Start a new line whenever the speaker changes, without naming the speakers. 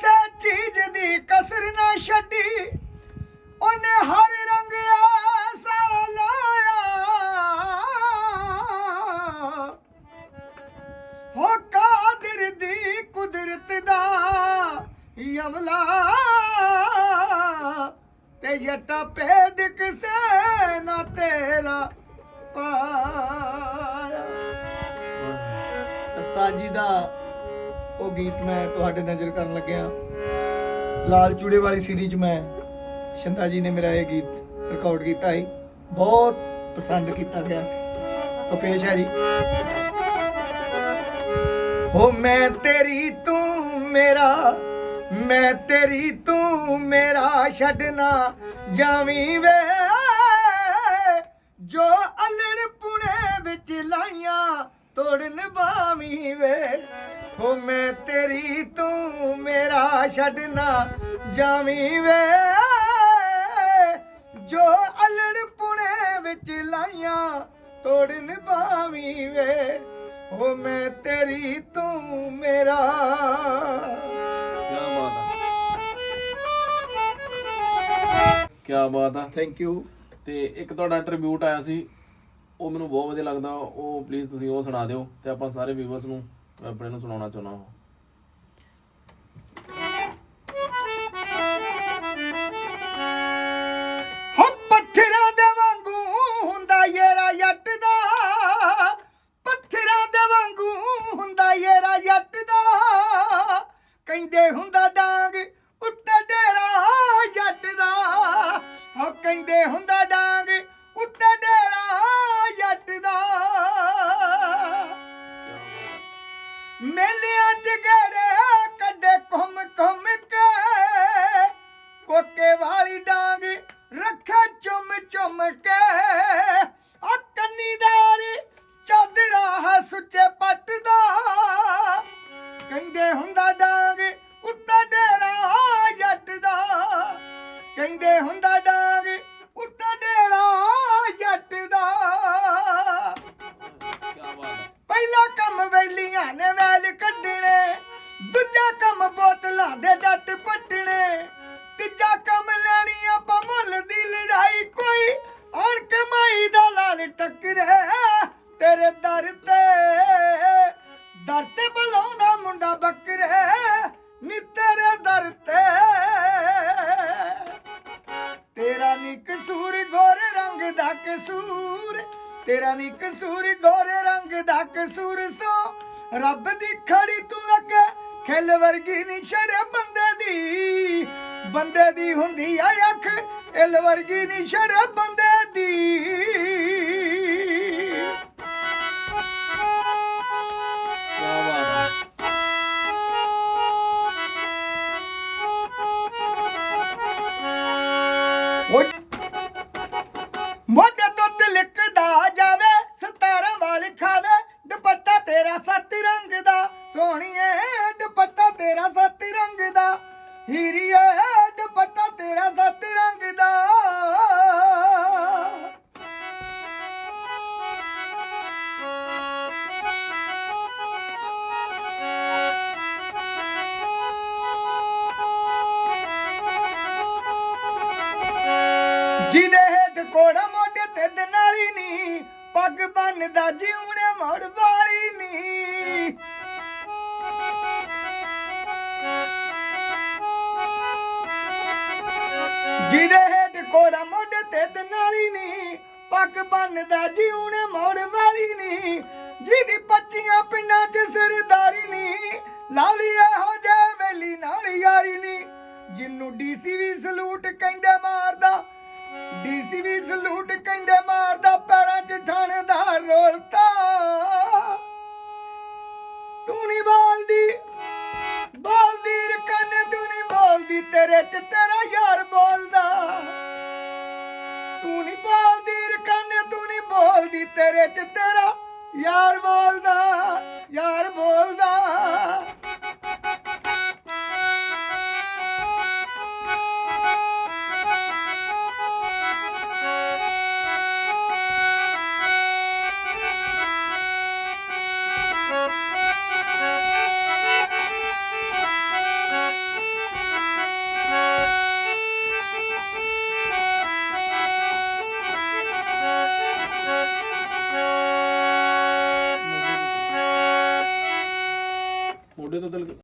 ਕਿਸੇ ਚੀਜ਼ ਦੀ ਕਸਰ ਨਾ ਛੱਡੀ। ਉਹਨੇ ਹਰ ਰੰਗ ਐਸਾ ਲਾਇਆ। ਹੋ ਕਾਦਰ ਦੀ ਕੁਦਰਤ ਦਾ ਯਮਲਾ। ਤੇ ਜੱਟਾ ਪੇਦ ਕਿਸੇ ਨਾ ਤੇਰਾ ਪਾਇਆ। ਉਸਤਾਦ ਜੀ ਦਾ ਉਹ ਗੀਤ ਮੈਂ ਤੁਹਾਡੇ ਨਜ਼ਰ ਕਰਨ ਲੱਗਿਆ। ਲਾਲ ਚੂੜੇ ਵਾਲੀ ਸੀਰੀਜ਼ ਮੈਂ, ਸ਼ੰਦਾ ਜੀ ਨੇ ਮੇਰਾ ਇਹ ਗੀਤ ਰਿਕਾਰਡ ਕੀਤਾ ਹੈ ਬਹੁਤ ਪਸੰਦ ਕੀਤਾ ਗਿਆ ਸੀ। ਤਾਂ ਪੇਸ਼ ਹੈ ਜੀ। ਹੋ ਮੈਂ ਤੇਰੀ ਤੂੰ ਮੇਰਾ, ਮੈਂ ਤੇਰੀ ਤੂੰ ਮੇਰਾ ਛੱਡਣਾ ਜਾਵੀਂ ਵੇ। ਜੋ ਅਲੜ ਪੁਣੇ ਵਿੱਚ ਲਾਈਆਂ ਤੋੜਨ ਬਾਵੀਂ ਵੇ। ਹੋ ਮੈਂ ਤੇਰੀ ਤੂੰ ਮੇਰਾ ਛੱਡਣਾ ਜਾਵੀਂ ਵੇ। ਜੋ ਅਲੜ ਪੁਣੇ ਵਿੱਚ ਲਾਈਆਂ ਤੋੜਨ ਬਾਵੀਂ ਵੇ। ਹੋ ਮੈਂ ਤੇਰੀ ਤੂੰ ਮੇਰਾ।
ਕੀ ਬਾਤ ਆ। ਕੀ ਬਾਤ ਆ।
ਥੈਂਕ ਯੂ
ਤੇ ਇੱਕ ਤੁਹਾਡਾ ਟ੍ਰਿਬਿਊਟ ਆਇਆ ਸੀ ਉਹ ਮੈਨੂੰ ਬਹੁਤ ਵਧੀਆ ਲੱਗਦਾ। ਉਹ ਪਲੀਜ਼ ਤੁਸੀਂ ਉਹ ਸੁਣਾ ਦਿਓ ਤੇ ਆਪਾਂ ਸਾਰੇ ਵਿਊਅਰਸ ਨੂੰ ਆਪਣੇ ਨੂੰ ਸੁਣਾਉਣਾ ਚਾਹੁੰਦਾ ਹਾਂ।
ਪੱਥਰਾਂ ਦੇ ਵਾਂਗੂ ਹੁੰਦਾ ਯੇਰਾ ਜੱਟ ਦਾ ਕਹਿੰਦੇ ਹੁੰਦਾ ਡਾਂਗ ਉੱਤੇ ਡੇਰਾ ਜੱਟ ਦਾ ਹੋ ਕਹਿੰਦੇ ਹੁੰਦਾ ਡਾਂਗ ਤੇਰਾ ਨੀ ਕਸੂਰ ਗੋਰੇ ਰੰਗ ਦਾ ਕਸੂਰ ਸੋ। ਰੱਬ ਦੀ ਖੜੀ ਤੂੰ ਲੱਗੇ, ਖਿਲ ਵਰਗੀ ਨੀ ਛੜੇ ਬੰਦੇ ਦੀ। ਬੰਦੇ ਦੀ ਹੁੰਦੀ ਆ ਅੱਖ ਇਲ ਵਰਗੀ ਨੀ ਛੜੇ ਬੰਦੇ ਦੀ। ਤੇਰਾ ਸੱਤ ਰੰਗ ਦਾ। ਸੋਹਣੀਏ ਦੁਪੱਟਾ ਤੇਰਾ ਸੱਤ ਰੰਗ ਦਾ। ਹੀਰੀਏ ਦੁਪੱਟਾ ਤੇਰਾ ਸੱਤ ਰੰਗ ਦਾ। ਜਿਹਦੇ ਹੇਠ ਕੋੜਾ ਮੋਢੇ ਤੇ ਨਾਲੀ ਨੀ, ਪੱਗ ਬੰਨਦਾ ਜਿਉਣੇ ਮੋੜ ਵਾਲੀ ਨੀ ਜਿਹਦੇ ਹੇਠ ਕੋੜਾ ਮੋਢੇ ਤੇ ਦਨਾਲੀ ਨੀ ਪੱਗ ਬੰਨਦਾ ਜਿਉਣੇ ਮੋੜ ਵਾਲੀ ਨੀ ਜਿਹਦੀ ਪੱਚੀਆਂ ਪਿੰਡਾਂ 'ਚ ਸਰਦਾਰੀ ਨੀ ਲਾਲੀ ਇਹੋ ਜੇ ਵੇਲੀ ਨਾਲ ਯਾਰੀ ਨੀ ਜਿੰਨੂੰ ਡੀਸੀ ਵੀ ਸਲੂਟ ਕਹਿੰਦੇ ਮਾਰਦਾ, ਡੀਸੀ ਵੀ ਸਲੂਟ ਕਹਿੰਦੇ ਮਾਰਦਾ, ਪੈਰਾਂ 'ਚ ਥਾਣੇਦਾਰ ਰੋਲਤਾ। ਤੇਰੇ 'ਚ ਤੇਰਾ ਯਾਰ ਬੋਲਦਾ। ਤੂੰ ਨਹੀਂ ਬੋਲਦੀ ਰਕਾਨੇ, ਤੂੰ ਨਹੀਂ ਬੋਲਦੀ ਤੇਰੇ 'ਚ ਤੇਰਾ ਯਾਰ ਬੋਲਦਾ। ਯਾਰ ਬੋਲਦਾ।
del